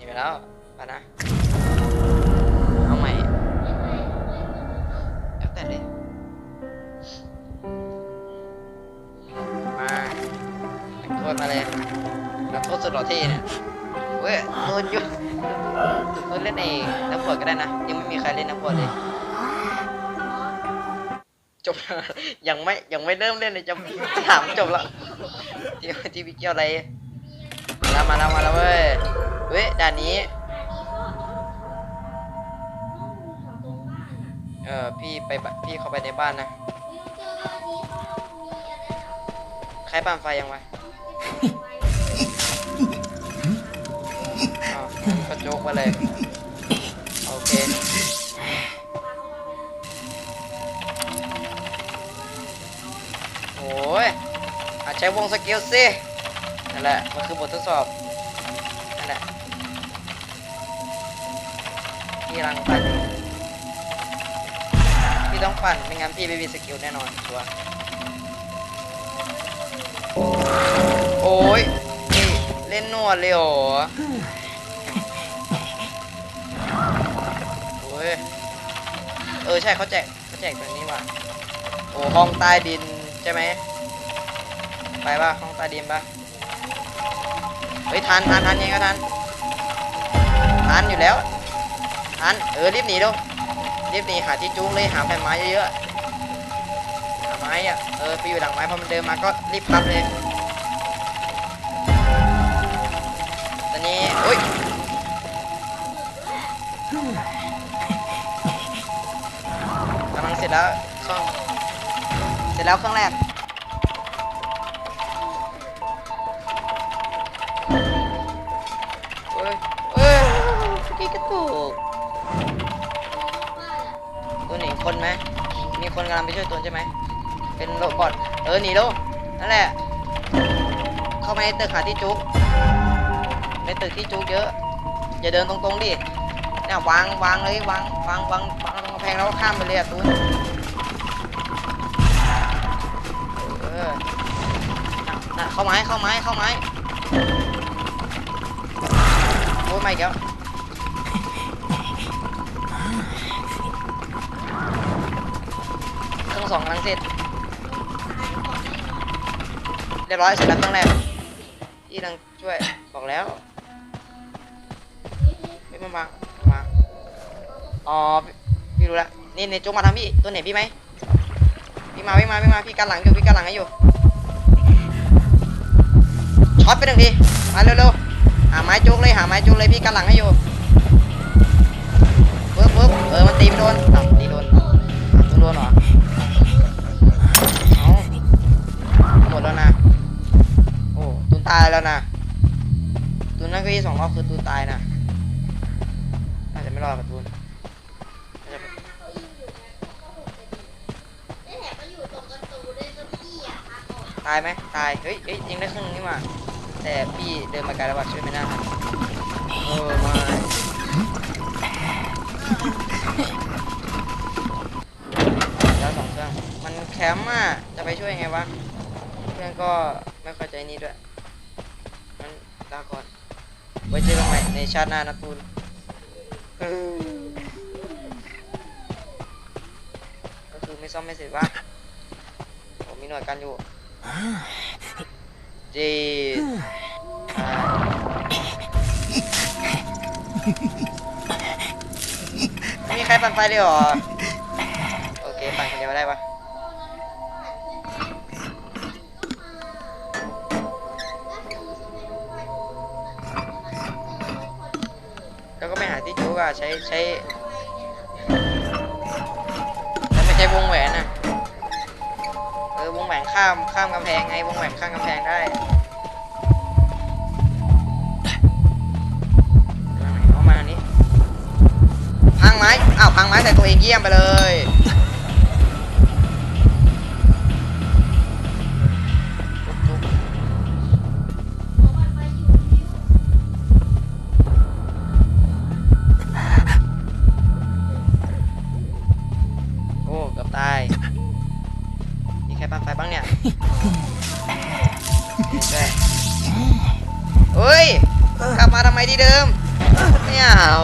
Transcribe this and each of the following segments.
นี่ไปแล้วไปนะ เอาใหม่แล้วแต่เลยมานักโทษมาเลยนักโทษสุดหล่อเท่เนี่ยเว้ยโดนอยุโดนเล่นเองนักบวชก็ได้นะ ยังไม่มีใครเล่นนักบวชเลย จบ ยังไม่ยังไม่เริ่มเล่นเลยจะถามจบแล้วทีทีวีเกี่ยวอะไร มาแล้วมาแล้วมาแล้วเว้ย เว้ยด่านนี้ เออพี่ไปบพี่เข้าไปในบ้านนะ ใครปั่นไฟยังวะอ้าวก็โจกมาเลย โอเคโอ้ยอาจใช้วงสกิลสินั่นแหละ มันคือบททดสอบ พี่กำลังปั่นพี่ต้องปั่นไม่งั้นพี่ไม่มีสกิลแน่นอนชัวร์โอ้ยนี่เล่นนวดเลยเหรอโอ้ยเออใช่เขาแจกเขาแจกแบบนี้ว่ะโอ้ห้องใต้ดินใช่ไหมไปป่ะห้องใต้ดินป่ะเฮ้ยทันทันทันยังไงก็ทันทันอยู่แล้ว ทันเออรีบหนีดูรีบหนีหาที่จุ้งเลยหาแผ่นไม้เยอะๆหาไม้อะเออไปอยู่หลังไม้พอมันเดินมาก็รีบพับเลยตอนนี้อุ้ยกำลังเสร็จแล้วเครื่องเสร็จแล้วเครื่องแรก คนไหมมีคนกำลังไปช่วยตัวใช่ไหมเป็นโรบอทเออหนีแล้วนั่นแหละ เข้ามาในตึกหาที่จุกในตึกที่จุกเยอะ อย่าเดินตรงๆดิเนี่ยวางวางเลยวางวางวางวางตรงกำแพงแล้วก็ข้ามไปเลยอะตูนเออน่ะเข้าไม้เข้าไม้เข้าไม้โอ้ยไม่เกี่ยว สองลังเสร็จเรียบร้อยเสร็จแล้วเครื่องแรกที่กำลังช่วยบอกแล้วไม่มาวางวาอ๋อพี่รู้ละนี่นี่จุกมาทางพี่ตัวไหนพี่ไหมพี่มาพี่มาพี่มาพี่กันหลังอยู่พี่กันหลังให้อยู่ช็อตไปหนึ่งทีมาเร็วๆหาไม้จุกเลยหาไม้จุกเลยพี่กันหลังให้อยู่ปึ๊บปึ๊บเออมันตีไม่โดน ดแล้วนะ โอ้ตุนตายแล้วนะตุนนั่นก็ยี่สองรอบคือตุนตายนะน่าจะไม่รอดกับตุนตายไหมตาย เฮ้ยเฮ้ยยิงได้ครึ่งนี่หว่าแต่พี่เดินมาไกลแล้วว่ะช่วยไม่ได้นะเออมาแล้วสองเครื่องมันแคมป์อะ จะไปช่วยยังไงวะ พื่อนก็ไม่เข้าใจนี่ด้วยงั้นลาก่อน ไว้เจอกันใหม่ในชาติหน้านะตูนก็คือไม่ซ่อมไม่เสร็จวะผมมีหน่วยกันอยู่จีไม่มีใครปั่นไฟเลยเหรอ โอเค ปั่นคนเดียวได้ปะ ใช้ใช้ไม่ใช่วงแหวนอะเออวงแหวนข้ามข้ามกำแพงไงวงแหวนข้ามกำแพงได้เอามาอันนี้พังไม้อ้าวพังไม้แต่ตัวเองเยี่ยมไปเลย เฮ้ยกลับมาทำไมที่เดิมไม่เอา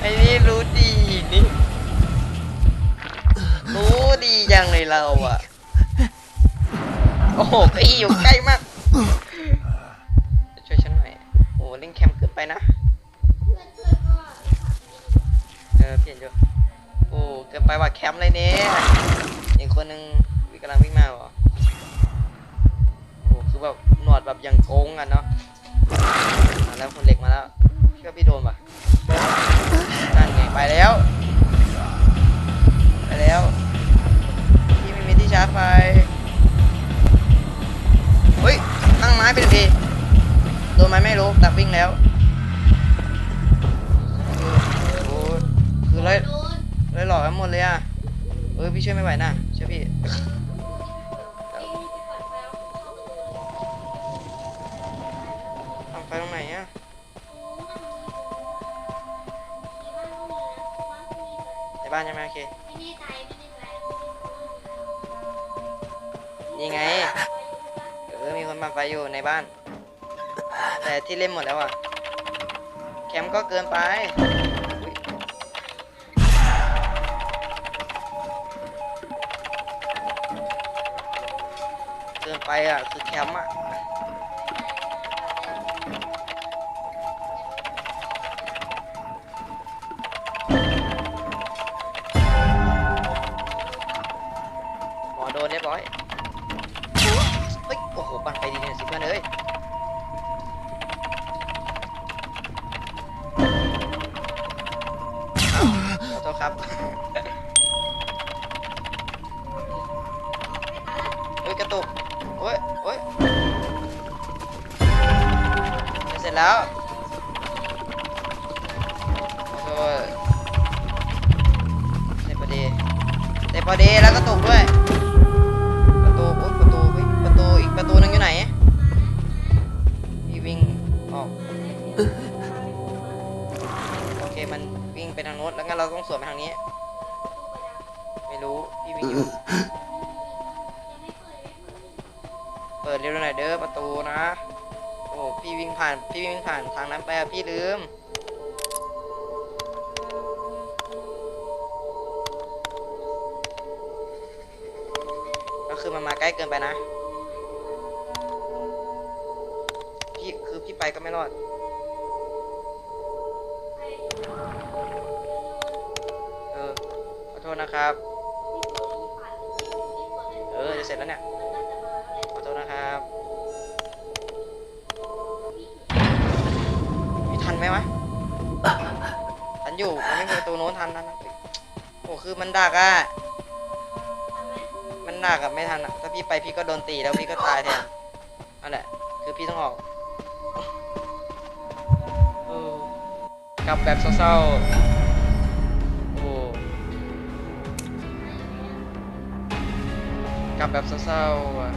ไอ้นี่รู้ดีนี่ รู้ดีจังเลยเราอะโอ้โหเก็อีอยู่ใกล้มาก ช่วยฉันหน่อย โอ้เล่นแคมป์เกินไปนะ เออเปลี่ยนอยู่โอ้เกินไปว่ะแคมป์เลยเนี่ยอีกคนนึงวิ่ง กำลังวิ่งมาเหรอโอ้คือแบบหนวดแบบยังโกงอะเนาะมาแล้วคนเหล็กมาแล้วเชื่อพี่โดนป่ะนั่นไงไปแล้ว ไปแล้วพี่ไม่มีที่ชาร์จไฟเฮ้ยตั้งไม้ไปหนึ่งทีโดนไม้ไม่รู้แต่วิ่งแล้วโอ้คือเลยเลยหลอกกันหมดเลยอะเออพี่ช่วยไม่ไหวนะช่วยพี่ บ้านใช่ไหมโอเคนี่ไงเออมีคนมาไฟอยู่ในบ้าน แต่ที่เล่นหมดแล้วอะแคมป์ก็เกินไปเกินไปอะคือแคมป์อะ เฮ้ยโอ้โหปั่นไปดีเนี่ยสิเพื่อนเอ้ยขอโทษครับ เฮ้ยกระตุกโอ้ยโอ้ยเสร็จแล้วขอโทษเสร็จพอดีเสร็จพอดีแล้วก็ตกด้วย ประตูอีกประตูนึงอยู่ไหนพี่วิ่งออกโอเคมันวิ่งไปทางโน้นแล้วงั้นเราต้องสวนไปทางนี้ ไม่รู้พี่วิ่งอยู่เปิดเร็วหน่อยเด้อประตูนะโอ้พี่วิ่งผ่านพี่วิ่งผ่านทางนั้นไปอะพี่ลืมก็คือมันมาใกล้เกินไปนะ พี่ไปก็ไม่รอด เออ ขอโทษนะครับ เออ จะเสร็จแล้วเนี่ย ขอโทษนะครับมีทันไหมวะ ทันอยู่ มันไม่มีประตูโน้นทันนทันโอ้คือมันดักอะ มันหนักอะไม่ทันอะถ้าพี่ไปพี่ก็โดนตีแล้วพี่ก็ตายแทนนั่นแหละ คือพี่ต้องออก กลับแบบเศร้าๆโอ้กลับแบบเศร้าๆอะ